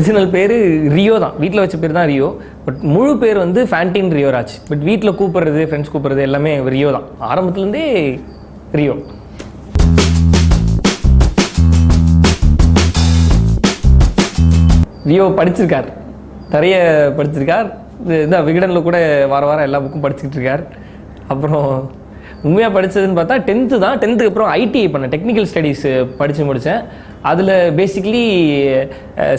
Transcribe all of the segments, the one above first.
Original பேர் Rio தான். வீட்டில் வச்ச பேர் தான் ரியோ பட் முழு பேர் வந்து ஃபேண்டின் ரியோராஜ் பட் வீட்டில் கூப்பிட்றது ஃப்ரெண்ட்ஸ் கூப்பிடுறது எல்லாமே ரியோ தான். ஆரம்பத்துலேருந்தே ரியோ ரியோ படிச்சிருக்கார். நிறைய படிச்சிருக்கார். இது- இதான் விகடனில் கூட வார வாரம் எல்லா புக்கும் படிச்சுக்கிட்டு இருக்கார். அப்புறம் உண்மையாக படித்ததுன்னு பார்த்தா டென்த்து தான். டென்த்துக்கு அப்புறம் ஐடிஐ பண்ணேன். டெக்னிக்கல் ஸ்டடீஸ் படித்து முடித்தேன் அதில் basically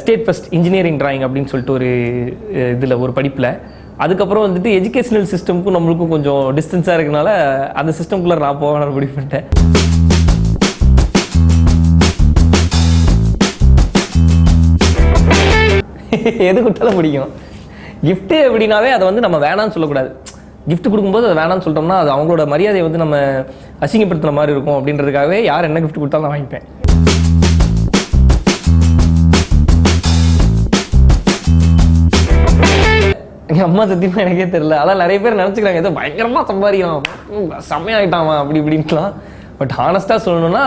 state first engineering drawing அப்படின்னு சொல்லிட்டு ஒரு இதில் ஒரு படிப்பில். அதுக்கப்புறம் வந்துட்டு எஜுகேஷனல் சிஸ்டமுக்கும் நம்மளுக்கும் கொஞ்சம் டிஸ்டன்ஸாக இருக்கனால அந்த சிஸ்டம்குள்ளே நான் போவேன் முடிவு பண்ணிட்டேன். எது கொடுத்தாலும் பிடிக்கும் கிஃப்ட்டு எப்படின்னாவே அதை வந்து நம்ம வேணாம்னு சொல்லக்கூடாது. கிஃப்ட் கொடுக்கும்போது அதை வேணாம்னு சொல்லிட்டோம்னா அது அவங்களோட மரியாதையை வந்து நம்ம அசிங்கப்படுத்துகிற மாதிரி இருக்கும் அப்படின்றதுக்காகவே யார் என்ன கிஃப்ட் கொடுத்தாலும் நான் வாங்கிப்பேன். எங்கள் அம்மா சத்தியமாக எனக்கே தெரில அதான் நிறைய பேர் நினச்சிக்கிறாங்க ஏதோ பயங்கரமாக சம்பாதிக்கலாம் ம், செம்மையாயிட்டாமா அப்படி இப்படின்ட்டுலாம். பட் ஹானஸ்ட்டாக சொல்லணும்னா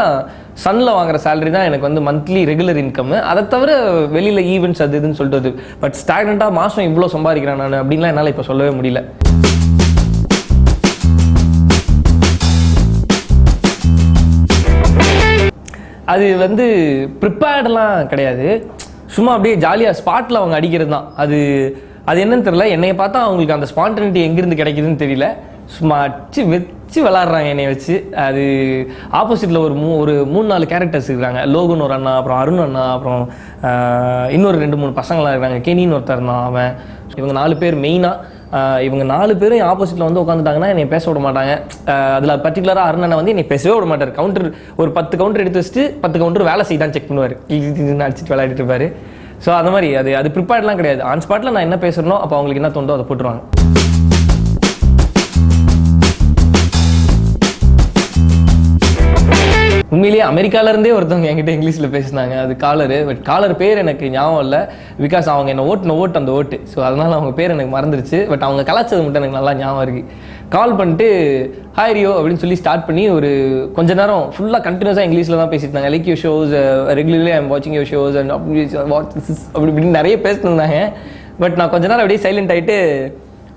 சன்னில் வாங்குற சேலரி தான் எனக்கு வந்து மந்த்லி ரெகுலர் இன்கம் அதை தவிர வெளியில் ஈவெண்ட்ஸ் அது இதுன்னு சொல்லிட்டு பட் ஸ்டாக்னண்ட்டாக மாதம் இவ்வளோ சம்பாதிக்கிறேன் நான் அப்படின்லாம் என்னால் இப்போ சொல்லவே முடியல. அது வந்து ப்ரிப்பேர்டெல்லாம் கிடையாது. சும்மா அப்படியே ஜாலியாக ஸ்பாட்டில் அவங்க அடிக்கிறது தான் அது அது என்னன்னு தெரியல. என்னைய பார்த்தா அவங்களுக்கு அந்த ஸ்பான்டனிட்டி எங்கேருந்து கிடைக்குதுன்னு தெரியல. சும்மா அடிச்சு வச்சு விளாட்றாங்க என்னை வச்சு. அது ஆப்போசிட்டில் ஒரு மூ ஒரு மூணு நாலு கேரக்டர்ஸ் இருக்கிறாங்க லோகன் ஒரு அண்ணா அப்புறம் அருண் அண்ணா அப்புறம் இன்னொரு ரெண்டு மூணு பசங்களாம் இருக்காங்க. கெனின்னு ஒருத்தர் தான் அவன். இவங்க நாலு பேர் மெயினாக இவங்க நாலு பேரும் ஆப்போசிட்டில் வந்து உட்காந்துட்டாங்கன்னா என்னை பேச விட மாட்டாங்க. அதில் பர்டிகுலராக அருணனை வந்து என்னை பேசவே விட மாட்டார். கவுண்டர் ஒரு பத்து கவுண்டர் எடுத்து வச்சுட்டு பத்து கவுண்டர் வேலை செய்தான் செக் பண்ணுவார். அடிச்சுட்டு விளையாடிட்டு இருப்பாரு. ஸோ அந்த மாதிரி அது அது ப்ரிப்பேர்ட்லாம் கிடையாது. ஆன் ஸ்பாட்டில் நான் என்ன பேசுறனோ அப்போ அவங்களுக்கு என்ன தோணுதோ அதை போட்டுருவாங்க. உண்மையிலேயே அமெரிக்கால இருந்தே ஒருத்தவங்க என்கிட்ட இங்கிலீஷில் பேசினாங்க. அது காலரு பட் காலர் பேர் எனக்கு ஞாபகம் இல்லை. பிகாஸ் அவங்க என்ன ஓட்டுன ஓட்டு அந்த ஓட்டு. ஸோ அதனால அவங்க பேர் எனக்கு மறந்துருச்சு. பட் அவங்க கலாச்சது மட்டும் எனக்கு நல்லா ஞாபகம் இருக்கு. கால் பண்ணிட்டு ஹாய் ரியோ அப்படின்னு சொல்லி ஸ்டார்ட் பண்ணி ஒரு கொஞ்ச நேரம் ஃபுல்லாக கண்டினியூஸாக இங்கிலீஷில் தான் பேசிட்டு இருந்தாங்க. Like you shows regularly I'm வாட்சிங் யூ ஷோஸ் அண்ட் அப்படி அப்படி இப்படின்னு நிறைய பேசிட்டு பட் நான் கொஞ்ச நேரம் அப்படியே சைலண்ட் ஆயிட்டு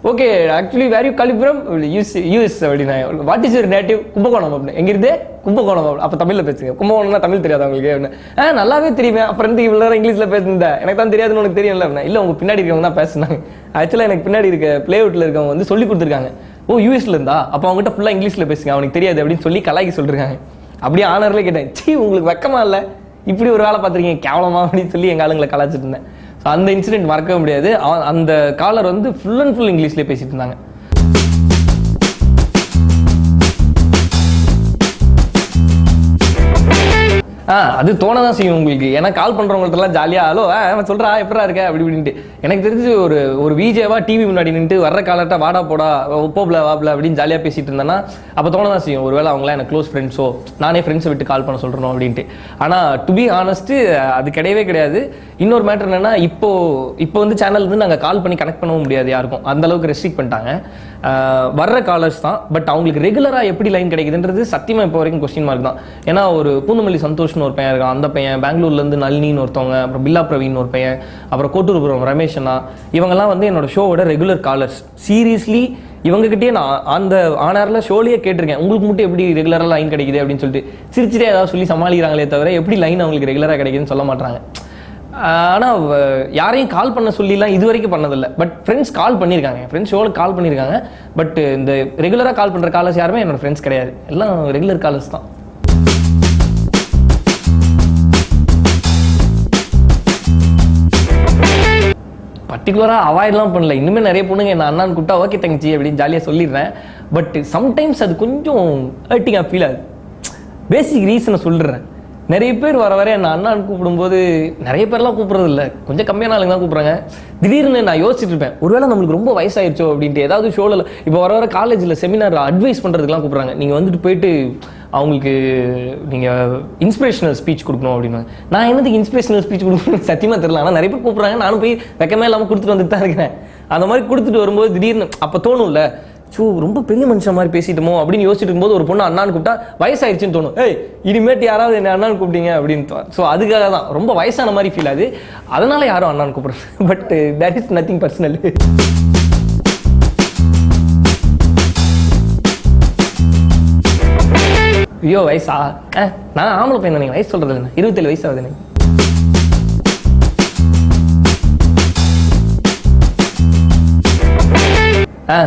ஓகே ஆக்சுவலி வேர் யூ கலிபுரம் யூஸ் யூஎஸ் அப்படின்னா what is your native Kumbakonam அப்படின்னு. எங்கிருந்து? கும்பகோணம். அப்படி அப்போ தமிழில் பேசுங்க. கும்பகோணம்னா தமிழ் தெரியாது அவங்களுக்கு அப்படின்னு ஆ நல்லாவே தெரியுமே. அப்புறம் இருந்து இவ்வளோ நேரம் இங்கிலீஷில் பேசுனேன் எனக்கு தான் தெரியாதுன்னு உனக்கு தெரியல அப்படின்னா. இல்லை உங்கள் பின்னாடி இருக்கவங்க தான் பேசுனாங்க. ஆக்சுவலாக எனக்கு பின்னாடி இருக்க பிளேஅவுட்டில் இருக்கவங்க வந்து சொல்லி கொடுத்துருக்காங்க. ஓ யூஎஸ்ல இருந்தா? அப்போ அவங்ககிட்ட ஃபுல்லாக இங்கிலீஷில் பேசுங்க. அவனுக்கு தெரியாது அப்படின்னு சொல்லி கலாய்க்கு சொல்லிருக்காங்க. அப்படியே ஆனர்லேயே கேட்டேன். சீ உங்களுக்கு வெக்கமா இல்லை? இப்படி ஒரு வேலை பார்த்துருக்கீங்க. கேவலமா அப்படின்னு சொல்லி எங்கள் ஆளுங்களை கலாச்சிட்டு இருந்தேன். அந்த இன்சிடென்ட் மறக்கவே முடியாது. அந்த காலர் வந்து ஃபுல் அண்ட் ஃபுல் இங்கிலீஷ்லேயே பேசிட்டு இருந்தாங்க. ஆ அது தோண தான் செய்யும் உங்களுக்கு. ஏன்னா கால் பண்ணுறவங்கள்ட்டலாம் ஜாலியாக ஹலோ அவன் சொல்கிறா எப்படா இருக்க? அப்படி இப்படின்ட்டு. எனக்கு தெரிஞ்சு ஒரு ஒரு விஜேவா டிவி முன்னாடி நின்றுட்டு வர்ற காலர்ட்ட வாடா போடா ஒப்போப்ல வாப்ல அப்படின்னு ஜாலியாக பேசிட்டு இருந்தேன்னா அப்போ தோண தான் செய்யும். ஒருவேளை அவங்களாம் எனக்கு க்ளோஸ் ஃப்ரெண்ட்ஸோ நானே ஃப்ரெண்ட்ஸை விட்டு கால் பண்ண சொல்கிறோம் அப்படின்ட்டு. ஆனால் டு பி ஆனஸ்ட்டு அது கிடையவே கிடையாது. இன்னொரு மேட்டர் என்னென்னா இப்போது இப்போ வந்து சேனல் வந்து நாங்கள் கால் பண்ணி கனெக்ட் பண்ணவும் முடியாது யாருக்கும். அந்தளவுக்கு ரெஸ்ட்ரிக்ட் பண்ணிட்டாங்க. வர்ற காலர்ஸ் தான் பட் அவங்களுக்கு ரெகுலராக எப்படி லைன் கிடைக்குதுன்றது சத்தியமாக இப்போ வரைக்கும் கொஸ்டின் மார்க் தான். ஏன்னா ஒரு பூந்தமல்லி சந்தோஷ்னு ஒரு பையன் இருக்கான். அந்த பையன் பெங்களூர்லேருந்து நளினின்னு ஒருத்தவங்க அப்புறம் பில்லா பிரவீன் ஒரு பையன் அப்புறம் கோட்டூர்புரம் ரமேஷ் அண்ணா இவங்கெல்லாம் வந்து என்னோட ஷோவோட ரெகுலர் காலர்ஸ் சீரியஸ்லி இவங்ககிட்டயே நான் அந்த ஆனாரில் ஷோலையே கேட்டிருக்கேன். உங்களுக்கு மட்டும் எப்படி ரெகுலராக லைன் கிடைக்குது அப்படின்னு சொல்லிட்டு. சிரிச்சிட்டே ஏதாவது சொல்லி சமாளிக்கிறாங்களே தவிர எப்படி லைன் அவங்களுக்கு ரெகுலராக கிடைக்குதுன்னு சொல்ல மாட்டாங்க. ஆனால் யாரையும் கால் பண்ண சொல்லிலாம் இது வரைக்கும் பண்ணதில்லை. பட் ஃப்ரெண்ட்ஸ் கால் பண்ணியிருக்காங்க. ஃப்ரெண்ட்ஸ் ஷோவில் கால் பண்ணியிருக்காங்க. பட் இந்த ரெகுலராக கால் பண்ணுற காலர்ஸ் யாருமே என்னோட ஃப்ரெண்ட்ஸ் கிடையாது. எல்லாம் ரெகுலர் காலர்ஸ் தான். பர்டிகுலராக அவாய்ட்லாம் பண்ணல. இன்னுமே நிறைய பொண்ணுங்க என்ன அண்ணான்னு கூப்பிட்டா ஓகே தங்கச்சி அப்படின்னு ஜாலியாக சொல்லிடுறேன். பட் சம்டைம்ஸ் அது கொஞ்சம் ஹர்ட்டிங்காக ஃபீல் ஆகுது. பேசிக் ரீசனை சொல்லிடுறேன். நிறைய பேர் வர வர என்ன அண்ணான்னு கூப்பிடும்போது நிறைய பேர்லாம் கூப்பிடுறது இல்லை. கொஞ்சம் கம்மியான ஆளுங்க தான் கூப்பிட்றாங்க. திடீர்னு நான் யோசிச்சுட்டு இருப்பேன். ஒருவேளை நம்மளுக்கு ரொம்ப வயசாயிருச்சோ அப்படின்ட்டு ஏதாவது ஷோவில் இப்போ வர வர காலேஜில் செமினார் அட்வைஸ் பண்ணுறதுக்குலாம் கூப்பிட்றாங்க. நீங்கள் வந்துட்டு போயிட்டு அவங்களுக்கு நீங்கள் இன்ஸ்பிரேஷனல் ஸ்பீச் கொடுக்கணும் அப்படின்னு. நான் என்னதுக்கு இன்ஸ்பிரேஷனல் ஸ்பீச் கொடுக்கணும் சத்தியமாக தெரியல. ஆனால் நிறைய பேர் கூப்பிட்றாங்க. நானும் போய் வெக்கமே இல்லாமல் கொடுத்துட்டு வந்துட்டு தான் இருக்கிறேன் அந்த மாதிரி கொடுத்துட்டு வரும்போது திடீர்னு அப்போ தோணும்ல ஸோ ரொம்ப பெரிய மனுஷன் மாதிரி பேசிட்டோமோ? அப்படின்னு யோசிச்சுட்டு இருக்கும்போது ஒரு பொண்ணு அண்ணான்னு கூப்பிட்டா வயசாயிருச்சுன்னு தோணும். ஏய் இனிமேட்டு யாராவது என்ன அண்ணான்னு கூப்பிட்டீங்க. அப்படின்னு ஸோ அதுக்காக தான். ரொம்ப வயசான மாதிரி ஃபீல் ஆகுது. அதனால யாரும் அண்ணான்னு கூப்பிடுறது. But that is nothing personal ஐயோ வயசா? ஆ நான் ஆம்பளை பையன் நீங்க வயசு சொல்றது இல்லை இருபத்தேழு வயசு ஆகுது எனக்கு ஆ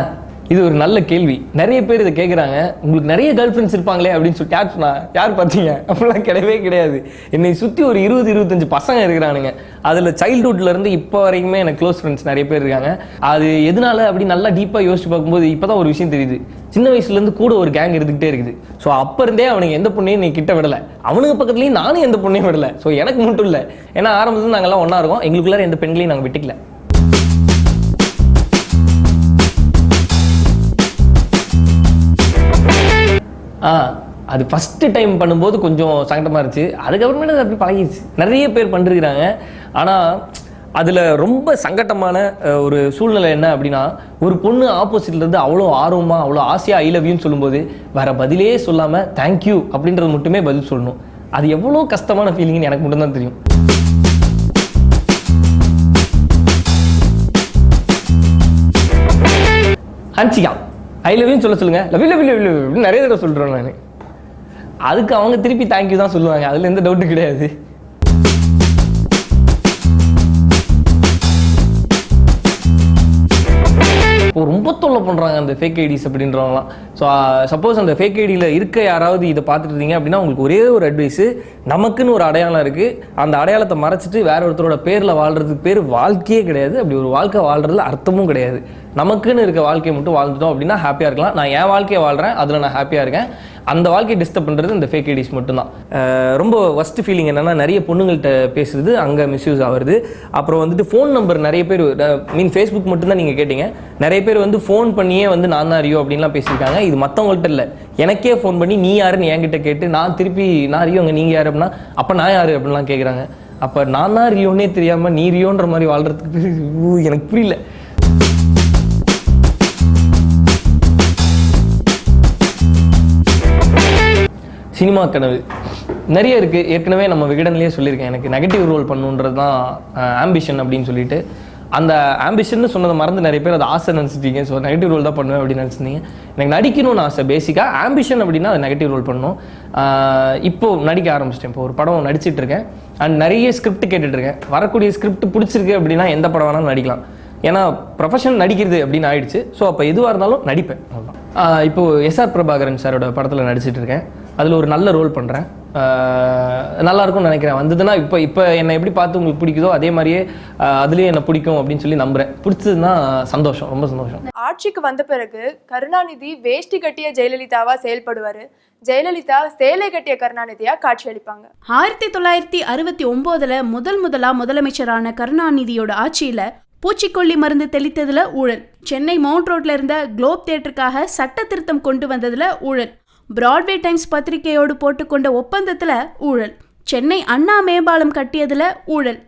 இது ஒரு நல்ல கேள்வி. நிறைய பேர் இதை கேட்குறாங்க உங்களுக்கு நிறைய கேர்ள் ஃப்ரெண்ட்ஸ் இருப்பாங்களே அப்படின்னு சொல்லிட்டு யார் சொன்னா யார் பார்த்தீங்க? அப்படிலாம் கிடையவே கிடையாது. என்னை சுற்றி ஒரு இருபது இருபத்தஞ்சு பசங்க இருக்கிறானுங்க. அதில் சைல்டுஹுட்ல இருந்து இப்போ வரைக்குமே எனக்கு க்ளோஸ் ஃப்ரெண்ட்ஸ் நிறைய பேர் இருக்காங்க. அது எதனால அப்படி நல்லா டீப்பாக யோசிச்சு பார்க்கும்போது இப்போ தான் ஒரு விஷயம் தெரியுது. சின்ன வயசுலேருந்து கூட ஒரு கேங் இருந்துகிட்டே இருக்குது. ஸோ அப்போ இருந்தே அவனுக்கு எந்த பொண்ணையும் நீ கிட்ட விடலை. அவனுக்கு பக்கத்துலேயும் நானும் எந்த பொண்ணையும் விடலை. ஸோ எனக்கு மட்டும் இல்லை. ஏன்னா ஆரம்பத்தில் நாங்கள்லாம் ஒன்றா இருக்கோம். எங்களுக்குள்ளார எந்த பெண்களையும் நாங்கள் விட்டுக்கல. ஆ அது ஃபஸ்ட்டு டைம் பண்ணும்போது கொஞ்சம் சங்கடமாக இருந்துச்சு. அதுக்கப்புறமேட்டு அது அப்படி பழகிடுச்சு. நிறைய பேர் பண்ணிருக்கிறாங்க. ஆனால் அதில் ரொம்ப சங்கட்டமான ஒரு சூழ்நிலை என்ன அப்படின்னா ஒரு பொண்ணு ஆப்போசிட்ல இருந்து அவ்வளோ ஆர்வமாக அவ்வளோ ஆசையாக ஐ சொல்லும்போது வேற பதிலே சொல்லாமல் தேங்க்யூ அப்படின்றது மட்டுமே பதில் சொல்லணும். அது எவ்வளோ கஷ்டமான ஃபீலிங்னு எனக்கு மட்டும்தான் தெரியும். ஹன்சிகா. ஐ லவ் சொல்ல சொல்லுங்க. லவ் லவ் லவ் லவ் அப்படின்னு நிறைய தடவை சொல்கிறேன் நான். அதுக்கு அவங்க திருப்பி தேங்க்யூ தான் சொல்லுவாங்க. அதில் எந்த டவுட்டும் கிடையாது. இப்போ ரொம்ப தொல்லை பண்ணுறாங்க அந்த ஃபேக் ஐடிஸ் அப்படின்றவங்களாம் ஸோ சப்போஸ் அந்த ஃபேக் ஐடியில் இருக்க யாராவது இதை பார்த்துட்டு இருந்தீங்க அப்படின்னா உங்களுக்கு ஒரே ஒரு அட்வைஸு நமக்குன்னு ஒரு அடையாளம் இருக்குது அந்த அடையாளத்தை மறைச்சிட்டு வேற ஒருத்தரோட பேரில் வாழ்கிறதுக்கு பேர் வாழ்க்கையே கிடையாது. அப்படி ஒரு வாழ்க்கை வாழ்கிறதுல அர்த்தமும் கிடையாது. நமக்குன்னு இருக்க வாழ்க்கையை மட்டும் வாழ்ந்துட்டோம் அப்படின்னா ஹாப்பியாக இருக்கலாம். நான் என் வாழ்க்கையை வாழ்கிறேன் அதில் நான் ஹாப்பியாக இருக்கேன். அந்த வாழ்க்கையை டிஸ்டர்ப் பண்ணுறது இந்த ஃபேக் ஐடிஸ் மட்டும்தான். ரொம்ப ஒஸ்ட் ஃபீலிங் என்னென்னா நிறைய பொண்ணுங்கள்கிட்ட பேசுறது அங்கே மிஸ்யூஸ் ஆகுது அப்புறம் வந்துட்டு ஃபோன் நம்பர் நிறைய பேர் மீன் ஃபேஸ்புக் மட்டும்தான் நீங்கள் கேட்டீங்க. நிறைய பேர் வந்து ஃபோன் பண்ணியே வந்து நான் தான் ரியோ அப்படின்லாம் பேசியிருக்காங்க. இது மற்றவங்கள்ட்ட இல்லை. எனக்கே ஃபோன் பண்ணி நீ யாருன்னு என்கிட்ட கேட்டு நான் திருப்பி நான் ரியோங்க நீங்கள் யார் அப்படின்னா அப்போ நான் யார் அப்படின்லாம் கேட்குறாங்க அப்போ நான் தான் ரியோன்னே தெரியாமல் நீ ரியோன்ற மாதிரி வாழ்கிறதுக்கு பேர் எனக்கு புரியல. சினிமா கனவு. நிறைய இருக்குது ஏற்கனவே நம்ம விகடன்லேயே சொல்லியிருக்கேன். எனக்கு நெகட்டிவ் ரோல் பண்ணுன்றது தான் ஆம்பிஷன் அப்படின்னு சொல்லிட்டு. அந்த ஆம்பிஷன் சொன்னதை மறந்து நிறைய பேர் அதை ஆசை நினச்சிட்டீங்க. ஸோ நெகட்டிவ் ரோல் தான் பண்ணுவேன் அப்படின்னு நினச்சிருந்தீங்க. எனக்கு நடிக்கணும்னு ஆசை. பேசிக்காக ஆம்பிஷன் அப்படின்னா அது நெகட்டிவ் ரோல் பண்ணும். இப்போது இப்போ நடிக்க ஆரம்பிச்சிட்டேன். இப்போ ஒரு படம் நடிச்சிட்டு இருக்கேன். அண்ட் நிறைய ஸ்கிரிப்ட் கேட்டுட்ருக்கேன் வரக்கூடிய ஸ்கிரிப்ட் பிடிச்சிருக்கு அப்படின்னா எந்த படம் வேணாலும் நடிக்கலாம். ஏன்னா ப்ரொஃபஷன் நடிக்கிறது அப்படின்னு ஆயிடுச்சு. ஸோ அப்போ எதுவாக இருந்தாலும் நடிப்பேன். இப்போது எஸ்ஆர் பிரபாகரன் சாரோட படத்தில் நடிச்சிட்டு இருக்கேன். அதில் ஒரு நல்ல ரோல் பண்ணுறேன் நல்லா இருக்கும்னு நினைக்கிறேன். வந்ததுன்னா இப்போ இப்போ என்னை எப்படி பார்த்து உங்களுக்கு பிடிக்குதோ அதே மாதிரியே அதுலேயும் என்னை பிடிக்கும் அப்படின்னு சொல்லி நம்புறேன். பிடிச்சதுன்னா சந்தோஷம் ரொம்ப சந்தோஷம். ஆட்சிக்கு வந்த பிறகு கருணாநிதி வேஷ்டி கட்டிய ஜெயலலிதாவா செயல்படுவாரு. ஜெயலலிதா சேலை கட்டிய கருணாநிதியா காட்சியளிப்பாங்க. ஆயிரத்தி தொள்ளாயிரத்தி அறுபத்தி ஒன்பதுல முதல் முதலா முதலமைச்சரான கருணாநிதியோட ஆட்சியில பூச்சிக்கொல்லி மருந்து தெளித்ததுல ஊழல். சென்னை மவுண்ட் ரோட்ல இருந்த குளோப் தியேட்டருக்காக சட்ட திருத்தம் கொண்டு வந்ததுல ஊழல். பிராட்வே டைம்ஸ் பத்திரிகையோடு போட்டுக்கொண்ட ஒப்பந்தத்தில் ஊழல். சென்னை அண்ணா மேம்பாலம் கட்டியதில் ஊழல்.